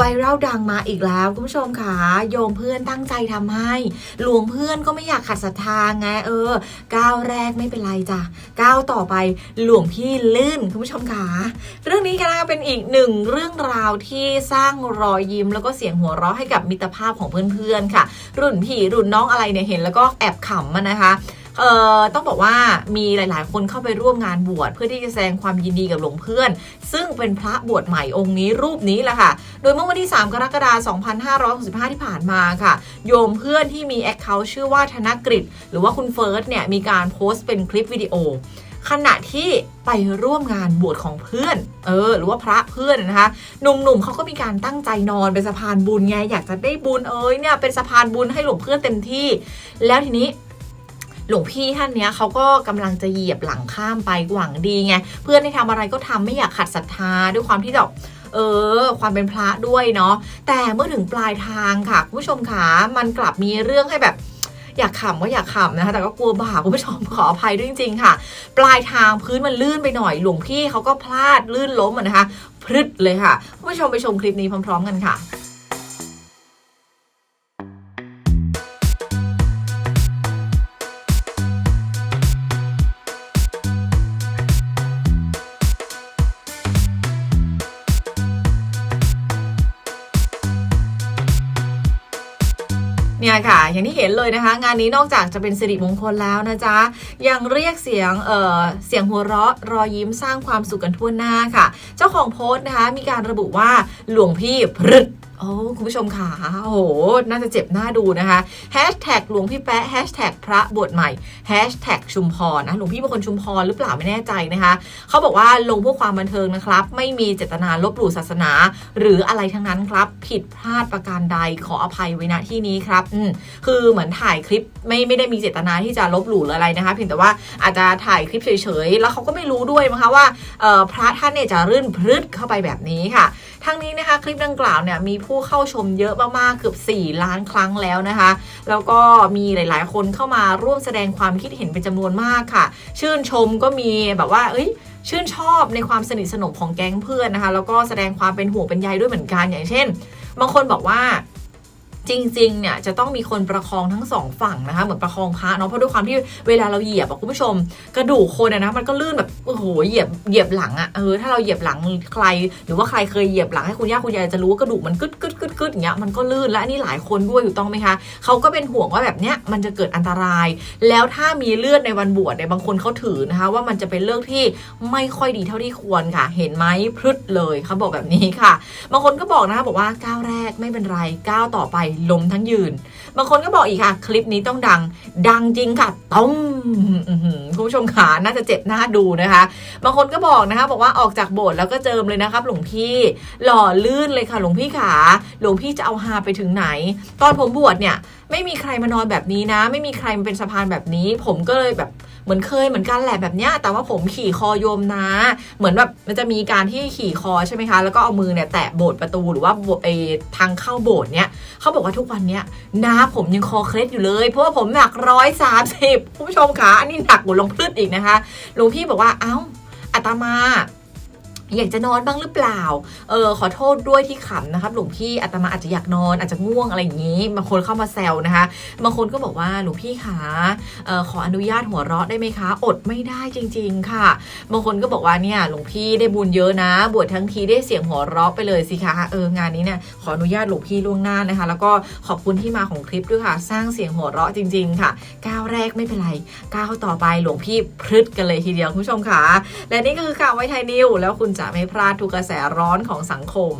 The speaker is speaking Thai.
ไวรัลดังมาอีกแล้วคุณผู้ชมค่ะโยมเพื่อนตั้งใจทำให้ หลวงเพื่อนก็ไม่อยากขัดศรัทธาไงเออก้าวแรกไม่เป็นไรจ้ะก้าวต่อไปหลวงพี่ลื่นคุณผู้ชมค่ะเรื่องนี้ก็นะคะเป็นอีกหนึ่งเรื่องราวที่สร้างรอยยิ้มแล้วก็เสียงหัวเราะให้กับมิตรภาพของเพื่อนๆค่ะ รุ่นพี่รุ่นน้องอะไรเนี่ยเห็นแล้วก็แอบขำอะนะคะ เอ่อต้องบอกว่ามีหลาย ๆ คนเข้าไปร่วมงานบวชเพื่อที่จะแสดงความยินดีกับหลวงเพื่อน ซึ่งเป็นพระบวชใหม่องค์นี้รูปนี้แหละค่ะ โดยเมื่อวันที่ 3 กรกฎาคม 2565 ที่ผ่านมาค่ะ โยมเพื่อนที่มีแอคเคาท์ชื่อว่าธนกฤษหรือว่าคุณเฟิร์สเนี่ยมีการโพสต์เป็นคลิปวิดีโอ ขณะที่ไปร่วมงานบวชของเพื่อน เออ หรือว่าพระเพื่อนนะคะหนุ่มๆเขาก็มีการตั้งใจนอนเป็นสะพานบุญไงอยากจะได้บุญเอ้ยเนี่ยเป็นสะพานบุญให้หลวงเพื่อนเต็มที่ แล้วทีนี้ หลวงพี่ท่านเนี้ยเขาก็กำลังจะเหยียบหลังข้ามไปหวังดีไงเพื่อนให้ทำอะไรก็ทำไม่อยากขัดศรัทธาด้วยความที่แบบเออ ความเป็นพระด้วยเนาะแต่เมื่อถึงปลายทางค่ะคุณผู้ชมขามันกลับมีเรื่องให้แบบอยากขำก็อยากขำนะคะแต่ก็กลัวบาปคุณผู้ชมขออภัยด้วยจริงๆค่ะ ปลายทางพื้นมันลื่นไปหน่อย หลวงพี่เขาก็พลาดลื่นล้มนะคะพรึดเลยค่ะคุณผู้ชมไปชมคลิปนี้พร้อม ๆ กันค่ะ เนี่ยค่ะ อย่างที่เห็นเลยนะคะ งานนี้นอกจากจะเป็นสิริมงคลแล้วนะจ๊ะ ยังเรียกเสียงเอ่อเสียงหัวเราะรอยยิ้มสร้างความสุขกันทั่วหน้าค่ะ เจ้าของโพสต์นะคะ มีการระบุว่าหลวงพี่พรึด โอ้คุณผู้ชมค่ะโอ้โห น่าจะเจ็บหน้าดูนะคะแฮชแท็กหลวงพี่แป๊ะแฮชแท็กพระบวชใหม่แฮชแท็กชุมพรนะหลวงพี่เป็นคนชุมพรหรือเปล่าไม่แน่ใจนะคะเขาบอกว่าลงเพื่อความบันเทิงนะครับ ไม่มีเจตนาลบหลู่ศาสนา หรืออะไรทั้งนั้นครับ ผิดพลาดประการใดขออภัยไว้ณที่นี้ครับอืมคือเหมือนถ่ายคลิปไม่ไม่ได้มีเจตนาที่จะลบหลู่หรืออะไรนะคะ เพียงแต่ว่าอาจจะถ่ายคลิปเฉยๆแล้วเขาก็ไม่รู้ด้วยมั้งคะว่าพระท่านเนี่ยจะรื่นพรึดเข้าไปแบบนี้ค่ะทั้งนี้นะคะคลิปดังกล่าวเนี่ยมีผผู้เข้าชมเยอะมากๆเกือบ 4 ล้านครั้งแล้วนะคะ แล้วก็มีหลาย ๆ คนเข้ามาร่วมแสดงความคิดเห็นเป็นจำนวนมากค่ะ ชื่นชมก็มีแบบว่า เอ้ยชื่นชอบในความสนิทสนมของแก๊งเพื่อนนะคะ แล้วก็แสดงความเป็นห่วงเป็นใยด้วยเหมือนกันอย่างเช่น บางคนบอกว่า จริงๆเนี่ยจะต้องมีคนประคองทั้งสองฝั่งนะคะเหมือนประคองพระเนาะเพราะด้วยความที่เวลาเราเหยียบอะคุณผู้ชม กระดูกคนนะมันก็ลื่นแบบโอ้โหเหยียบเหยียบหลังอะเออถ้าเราเหยียบหลังใคร หรือว่าใครเคยเหยียบหลังให้คุณย่าคุณยายจะรู้ว่ากระดูกมันกึดกึดกึดกึดอย่างเงี้ยมันก็ลื่นและนี่หลายคนด้วยถูกต้องไหมคะเขาก็เป็นห่วงว่าแบบเนี้ยมันจะเกิดอันตราย แล้วถ้ามีเลือดในวันบวชเนี่ยบางคนเขาถือนะคะ ว่ามันจะเป็นเรื่องที่ไม่ค่อยดีเท่าที่ควรค่ะ เห็นไหมพรึดเลยเขาบอกแบบนี้ค่ะ บางคนก็บอกนะคะบอกว่าก้าวแรกไม่เป็นไรก้าวต่อไปล้มทั้งยืน บางคนก็บอกอีกค่ะ คลิปนี้ต้องดัง ดังจริงค่ะต้มคุณผู้ชมขาน่าจะเจ็บหน้าดูนะคะ บางคนก็บอกนะคะ บอกว่าออกจากโบสถ์แล้วก็เจิมเลยนะครับ หลวงพี่หล่อลื่นเลยค่ะ หลวงพี่ขาหลวงพี่จะเอาฮาไปถึงไหน ตอนผมบวชเนี่ย ไม่มีใครมานอนแบบนี้นะ ไม่มีใครมาเป็นสะพานแบบนี้ ผมก็เลยแบบ เหมือนเคยเหมือนกันแหละแบบเนี้ยแต่ว่าผมขี่คอโยมนะ เหมือนแบบมันจะมีการที่ขี่คอใช่ไหมคะ แล้วก็เอามือเนี่ยแตะโบสถ์ประตูหรือว่าโบสถ์ไอทางเข้าโบสถ์เนี่ยเขาบอกว่าทุกวันเนี้ยน้าผมยังคอเคล็ดอยู่เลย เพราะว่าผมหนักร้อยสามสิบคุณผู้ชมคะอันนี้หนักกว่าลงพืชอีกนะคะหลวงพี่บอกว่าเอ้าอาตมา อยากจะนอนบ้างหรือเปล่า เออขอโทษด้วยที่ขำนะครับหลวงพี่อาตมาอาจจะอยากนอนอาจจะง่วงอะไรอย่างนี้บางคนเข้ามาแซวนะคะบางคนก็บอกว่าหลวงพี่คะเออขออนุญาตหัวเราะได้ไหมคะ อดไม่ได้จริง ๆ ค่ะบางคนก็บอกว่าเนี่ยหลวงพี่ได้บุญเยอะนะ บวชทั้งทีได้เสียงหัวเราะไปเลยสิคะเอองานนี้เนี่ยขออนุญาตหลวงพี่ล่วงหน้านะคะ แล้วก็ขอบคุณที่มาของคลิปด้วยค่ะ สร้างเสียงหัวเราะจริง ๆ ค่ะก้าวแรกไม่เป็นไรก้าวต่อไปหลวงพี่พรึดกันเลยทีเดียวคุณผู้ชมค่ะและนี่ก็คือข่าวไวไทยนิวแล้วคุณจะไม่พลาดทุกกระแสร้อนของสังคม